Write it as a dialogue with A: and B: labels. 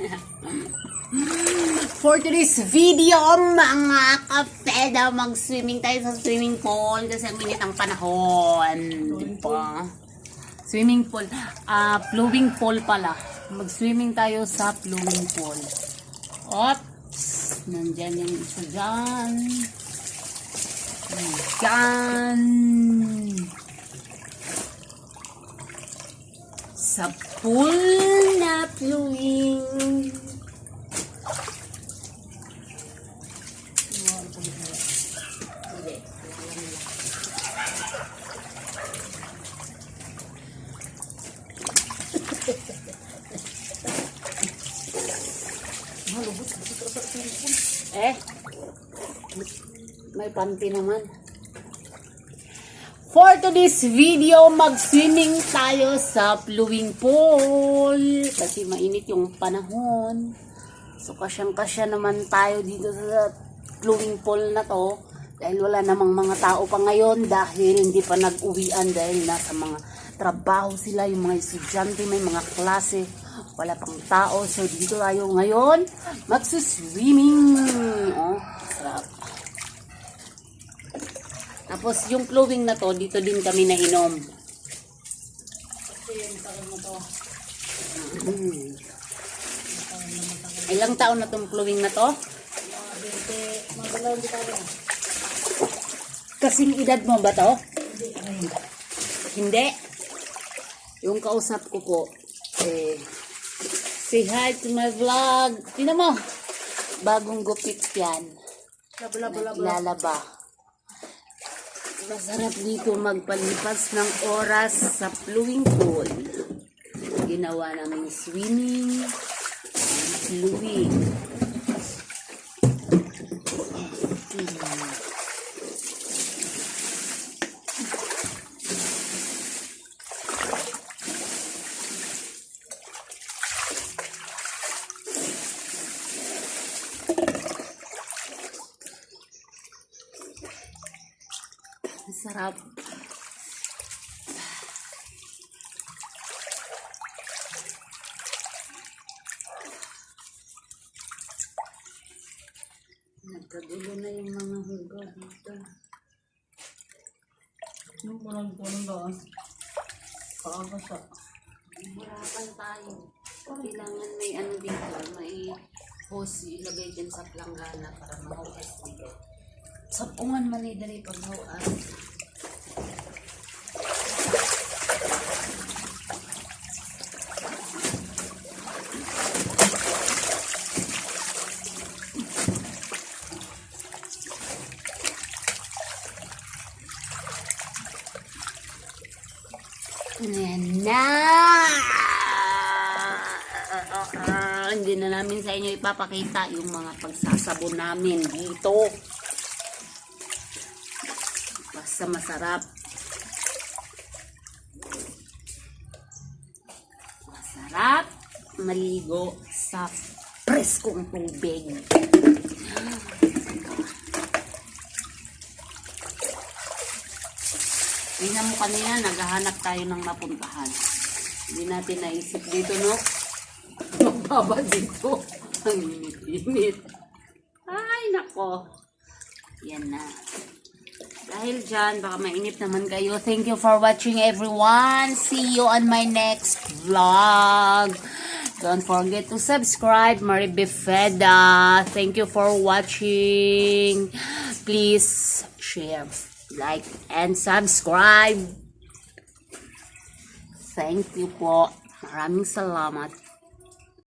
A: For today's video, mga kapeda, mag-swimming tayo sa swimming pool kasi ang init ang panahon. Di ba? Swimming pool. Ah, flowing pool pala. Mag-swimming tayo sa flowing pool. Ops! Nandyan yung isa dyan. Nandyan. Sa pool flowing. Eh, may panty naman. For today's video, mag-swimming tayo sa flowing pool. Kasi mainit yung panahon. So, kasyang-kasya naman tayo dito sa flowing pool na to. Dahil wala namang mga tao pa ngayon dahil hindi pa nag-uwian dahil nasa mga trabaho sila, yung mga estudyante, may mga klase. Wala pang tao. So, dito tayo ngayon magsuswimming. Oh, sarap. Tapos yung flowing na to, dito din kami nainom. Mm. Ilang taon na tong flowing na to? Kasing edad mo ba to? Hindi. Yung kausap ko po, eh, say hi to my vlog. Tingnan mo, bagong gupit yan. Lalaba. Masarap dito magpalipas ng oras sa flowing pool. Ginawa namin swimming and flowing. Masarap. Nagkagulo na yung mga hugaw dito.
B: Yung parang daan. Kaaga siya.
A: Hirapan tayo. Kailangan may ano dito, may hose ilagay dyan sa planggana para mahugas dito. Sapungan man ni dali pag hawas. Ayan na! Hindi na namin sa inyo ipapakita yung mga pagsasabon namin dito. Basta masarap. Masarap maligo sa preskong tubig. Tingnan mo kanina, naghahanap tayo ng mapuntahan. Hindi natin naisip dito, no? Magbaba dito. Ang init-init. Ay, nako. Yan na. Dahil dyan, baka mainit naman kayo. Thank you for watching, everyone. See you on my next vlog. Don't forget to subscribe, Maribifeda. Thank you for watching. Please share, like, and subscribe. Thank you po. Maraming salamat.